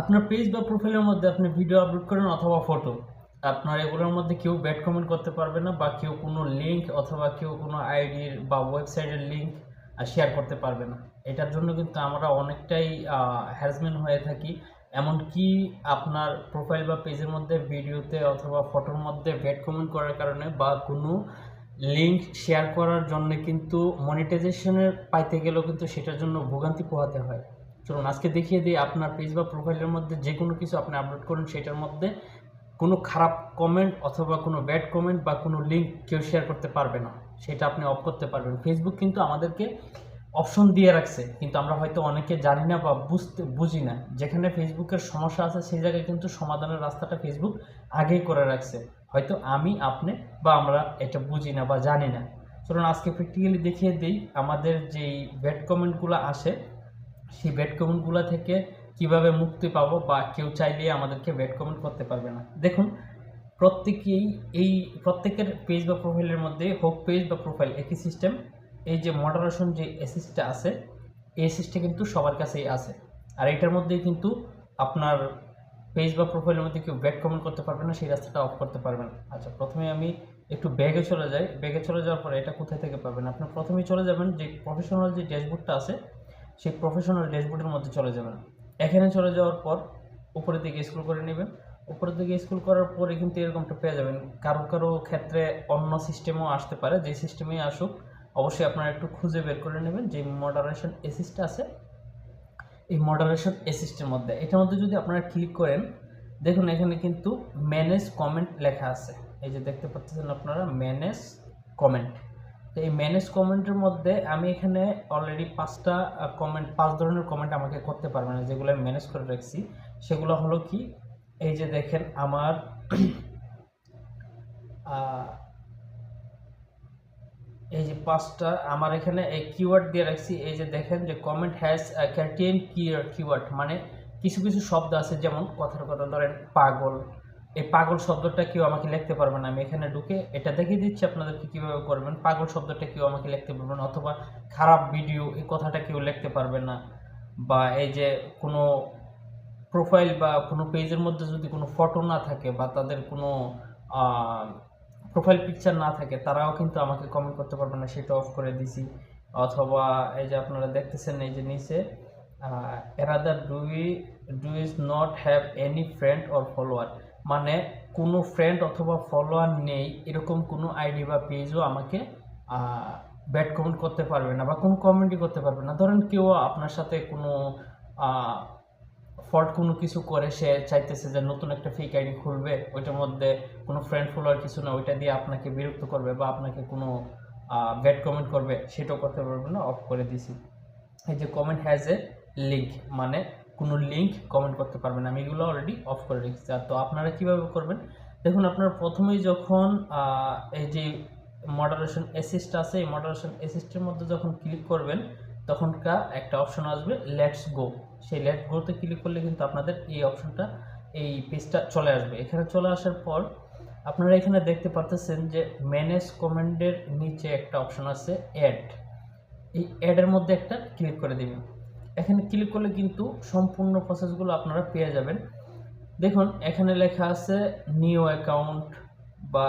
আপনার পেজ বা প্রোফাইলের মধ্যে আপনি ভিডিও আপলোড করেন অথবা ফটো আপনার এগুলোর মধ্যে কেউ ব্যাড কমেন্ট করতে পারবে না বা কেউ কোনো লিঙ্ক অথবা কেউ কোনো আইডির বা ওয়েবসাইটের লিঙ্ক শেয়ার করতে পারবে না। এটার জন্য কিন্তু আমরা অনেকটাই হ্যারাসমেন্ট হয়ে থাকি। এমনকি আপনার প্রোফাইল বা পেজের মধ্যে ভিডিওতে অথবা ফটোর মধ্যে ব্যাড কমেন্ট করার কারণে বা কোনো লিঙ্ক শেয়ার করার জন্য কিন্তু মনিটাইজেশনের পাইতে গেলেও কিন্তু সেটার জন্য ভোগান্তি পোহাতে হয়। চলুন আজকে দেখিয়ে দিই আপনার পেজ বা প্রোফাইলের মধ্যে যে কোনো কিছু আপনি আপলোড করুন, সেটার মধ্যে কোনো খারাপ কমেন্ট অথবা কোনো ব্যাড কমেন্ট বা কোনো লিঙ্ক কেউ শেয়ার করতে পারবে না। সেটা আপনি অফ করতে পারবেন। ফেসবুক কিন্তু আমাদেরকে অপশন দিয়ে রাখছে। কিন্তু আমরা হয়তো অনেকে জানি না বা বুঝতে, বুঝি না। যেখানে ফেসবুকের সমস্যা আছে, সেই জায়গায় কিন্তু সমাধানের রাস্তাটা ফেসবুক আগেই করে রাখছে। হয়তো আমি, আপনি বা আমরা এটা বুঝি না বা জানি না। চলুন আজকে প্র্যাকটিক্যালি দেখিয়ে দিই আমাদের যেই ব্যাড কমেন্টগুলো আসে সেই ব্যাড কমেন্টগুলো থেকে কীভাবে মুক্তি পাবো বা কেউ চাইলে আমাদেরকে ব্যাড কমেন্ট করতে পারবে না। দেখুন, প্রত্যেকেই এই, প্রত্যেকের পেজ বা প্রোফাইলের মধ্যে হোক পেজ বা প্রোফাইল একই সিস্টেম এই যে মডারেশন যে অ্যাসিস্টটা আছে, এই অ্যাসিস্টটা কিন্তু সবার কাছেই আছে। আর এটার মধ্যেই কিন্তু আপনার পেজ বা প্রোফাইলের মধ্যে কেউ ব্যাক কমেন্ট করতে পারবে না, সেই রাস্তাটা অফ করতে পারবেন আচ্ছা প্রথমে আমি একটু ব্যাগে চলে যাই। ব্যাগে চলে যাওয়ার পরে এটা কোথায় থেকে পাবেন? আপনার প্রথমেই চলে যাবেন যে প্রফেশনাল যে ড্যাশবোর্ডটা আছে সেই প্রফেশনাল ড্যাশবোর্ডের মধ্যে চলে যাবেন এখানে চলে যাওয়ার পর উপরের দিকে স্ক্রল করে নেবেন উপরের দিকে স্ক্রল করার পরে কিন্তু এরকমটা পেয়ে যাবেন। কারও কারও ক্ষেত্রে অন্য সিস্টেমও আসতে পারে। যে সিস্টেমেই আসুক, অবশ্যই আপনারা একটু খুঁজে বের করে নেবেন যে মডারেশন অ্যাসিস্ট আছে। এই মডারেশন অ্যাসিস্টের মধ্যে। এটার মধ্যে যদি আপনারা ক্লিক করেন, দেখুন এখানে কিন্তু ম্যানেজ কমেন্ট লেখা আছে। এই যে দেখতে পাচ্ছেন আপনারা ম্যানেজ কমেন্ট তো এই ম্যানেজ কমেন্টের মধ্যে আমি এখানে অলরেডি পাঁচটা কমেন্ট পাঁচ ধরনের কমেন্ট আমাকে করতে পারবে না, যেগুলো আমি ম্যানেজ করে রাখছি। সেগুলো হলো কি, এই যে দেখেন আমার এই যে পাঁচটা, আমার এখানে এই কিওয়ার্ড দিয়ে রাখছি। এই যে দেখেন যে কমেন্ট হ্যাজ ক্যাটেন কিওয়ার্ড মানে কিছু কিছু শব্দ আছে, যেমন কথার কথা ধরেন পাগল এই পাগল শব্দটা কেউ আমাকে লিখতে পারবে না, আমি এখানে ঢুকে এটা দেখিয়ে দিচ্ছি আপনাদেরকে কীভাবে করবেন। পাগল শব্দটা কেউ আমাকে লিখতে পারবে না অথবা খারাপ ভিডিও এই কথাটা কেউ লিখতে পারবে না। বা এই যে কোনো প্রোফাইল বা কোনো পেজের মধ্যে যদি কোনো ফটো না থাকে বা তাদের কোনো প্রোফাইল পিকচার না থাকে, তারাও কিন্তু আমাকে কমেন্ট করতে পারবে না, সেটা অফ করে দিছি। অথবা এই যে আপনারা দেখতেছেন এই যে নিচে এরাদার do do is not have any friend or follower. মানে কোনো ফ্রেন্ড অথবা ফলোয়ার নেই, এরকম কোনো আইডি বা পেজও আমাকে ব্যাড কমেন্ট করতে পারবে না বা কোনো কমেন্টই করতে পারবে না। ধরেন কেউ আপনার সাথে কোনো ফল্ট কোনো কিছু করে, সে চাইতেছে যে নতুন একটা ফেক আইডি খুলবে, ওইটার মধ্যে কোনো ফ্রেন্ড ফলোয়ার কিছু না, ওইটা দিয়ে আপনাকে বিরক্ত করবে বা আপনাকে কোনো ব্যাড কমেন্ট করবে, সেটাও করতে পারবে না অফ করে দিছি। এই যে কমেন্ট হ্যাজ এ লিঙ্ক মানে কোনো লিঙ্ক কমেন্ট করতে পারবেন। আমি এগুলো অলরেডি অফ করে রেখেছি। আর তো আপনারা কীভাবে করবেন? দেখুন, আপনারা প্রথমেই যখন এই যে মডারেশন অ্যাসিস্ট আছে, এই মডারেশন অ্যাসিস্টের মধ্যে যখন ক্লিক করবেন, তখনকার একটা অপশন আসবে লেটস গো সেই লেটস গোতে ক্লিক করলে কিন্তু আপনাদের এই অপশনটা এই পেজটা চলে আসবে। এখানে চলে আসার পর আপনারা এখানে দেখতে পারতেছেন যে ম্যানেজ কমেন্টের নিচে একটা অপশন আছে অ্যাড এই অ্যাডের মধ্যে একটা ক্লিক করে দিবেন। এখানে ক্লিক করলে কিন্তু সম্পূর্ণ প্রসেসগুলো আপনারা পেয়ে যাবেন। দেখুন, এখানে লেখা আছে নিউ অ্যাকাউন্ট বা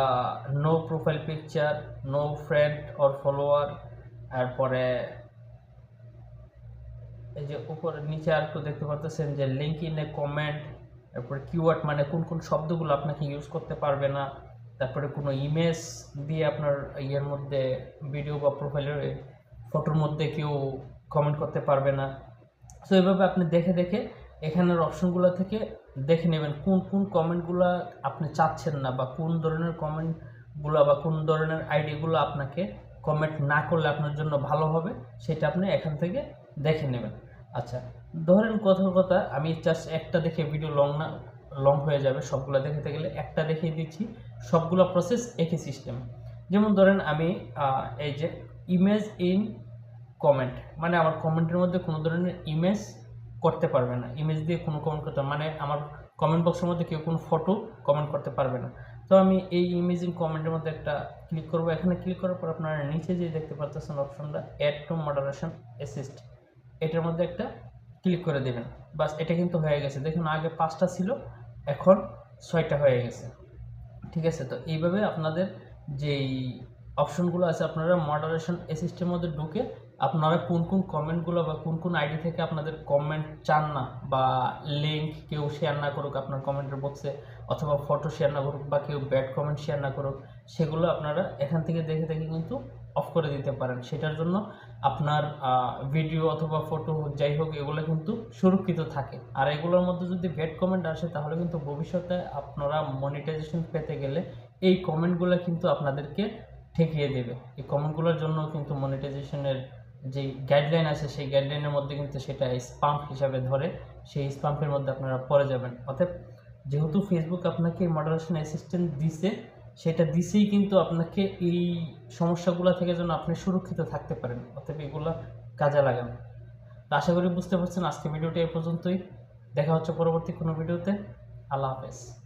no profile picture no friend or follower তারপরে এই যে উপরে নিচে আর একটু দেখতে পাচ্ছেন যে লিঙ্ক ইন এ কমেন্ট তারপরে কিওয়ার্ড মানে কোন কোন শব্দগুলো আপনাকে ইউজ করতে পারবে না, তারপরে কোনো ইমেজ দিয়ে আপনার ইয়ের মধ্যে ভিডিও বা প্রোফাইলের ফটোর মধ্যে কেউ কমেন্ট করতে পারবে না। সো এভাবে আপনি দেখে দেখে এখানের অপশনগুলো থেকে দেখে নেবেন কোন কোন কমেন্টগুলো আপনি চাচ্ছেন না বা কোন ধরনের কমেন্টগুলো বা কোন ধরনের আইডিগুলো আপনাকে কমেন্ট না করলে আপনার জন্য ভালো হবে, সেটা আপনি এখান থেকে দেখে নেবেন। আচ্ছা ধরেন কথার কথা, আমি জাস্ট একটা দেখে ভিডিও লং না লং হয়ে যাবে, সবগুলো দেখাতে গেলে একটা দেখিয়ে দিচ্ছি, সবগুলো প্রসেস একই সিস্টেম যেমন ধরেন আমি এই যে ইমেজ ইন কমেন্ট মানে আমার কমেন্টের মধ্যে কোনো ধরনের ইমেজ করতে পারবে না। ইমেজ দিয়ে কোনো কমেন্ট করতে মানে আমার কমেন্ট বক্সের মধ্যে কেউ কোনো ফটো কমেন্ট করতে পারবে না। তো আমি এই ইমেজিং কমেন্টের মধ্যে একটা ক্লিক করব। এখানে ক্লিক করার পর আপনারা নিচে যে দেখতে পাচ্ছেন অপশনটা অ্যাড টু মডারেশন অ্যাসিস্ট এটার মধ্যে একটা ক্লিক করে দেবেন। বাস, এটা কিন্তু হয়ে গেছে। দেখুন, আগে পাঁচটা ছিল, এখন ছয়টা হয়ে গেছে। ঠিক আছে? তো এইভাবে আপনাদের যেই অপশনগুলো আছে, আপনারা মডারেশন অ্যাসিস্টের মধ্যে ঢুকে আপনারা কোন কোন কমেন্টগুলো বা কোন কোন আইডি থেকে আপনাদের কমেন্ট চান না বা লিঙ্ক কেউ শেয়ার না করুক, আপনার কমেন্টের বক্সে অথবা ফটো শেয়ার না করুক বা কেউ ব্যাড কমেন্ট শেয়ার না করুক, সেগুলো আপনারা এখান থেকে দেখে দেখে কিন্তু অফ করে দিতে পারেন। সেটার জন্য আপনার ভিডিও অথবা ফটো যাই হোক, এগুলো কিন্তু সুরক্ষিত থাকে। আর এগুলোর মধ্যে যদি ব্যাড কমেন্ট আসে, তাহলে কিন্তু ভবিষ্যতে আপনারা মনিটাইজেশন পেতে গেলে এই কমেন্টগুলো কিন্তু আপনাদেরকে ঠেকিয়ে দেবে। এই কমেন্টগুলোর জন্য কিন্তু মনিটাইজেশনের যে গাইডলাইন আছে, সেই গাইডলাইনের মধ্যে কিন্তু সেটা স্পাম্প হিসাবে ধরে, সেই স্পাম্পের মধ্যে আপনারা পড়ে যাবেন। অতএব যেহেতু ফেসবুক আপনাকে মডারেশন অ্যাসিস্ট্যান্ট দিছে, সেটা দিছেই কিন্তু আপনাকে এই সমস্যাগুলো থেকে যেন আপনি সুরক্ষিত থাকতে পারেন। অর্থাৎ এগুলো কাজে লাগান তো আশা করি বুঝতে পারছেন আজকে ভিডিওটি এ পর্যন্তই। দেখা হচ্ছে পরবর্তী কোনো ভিডিওতে। আল্লাহ হাফেজ।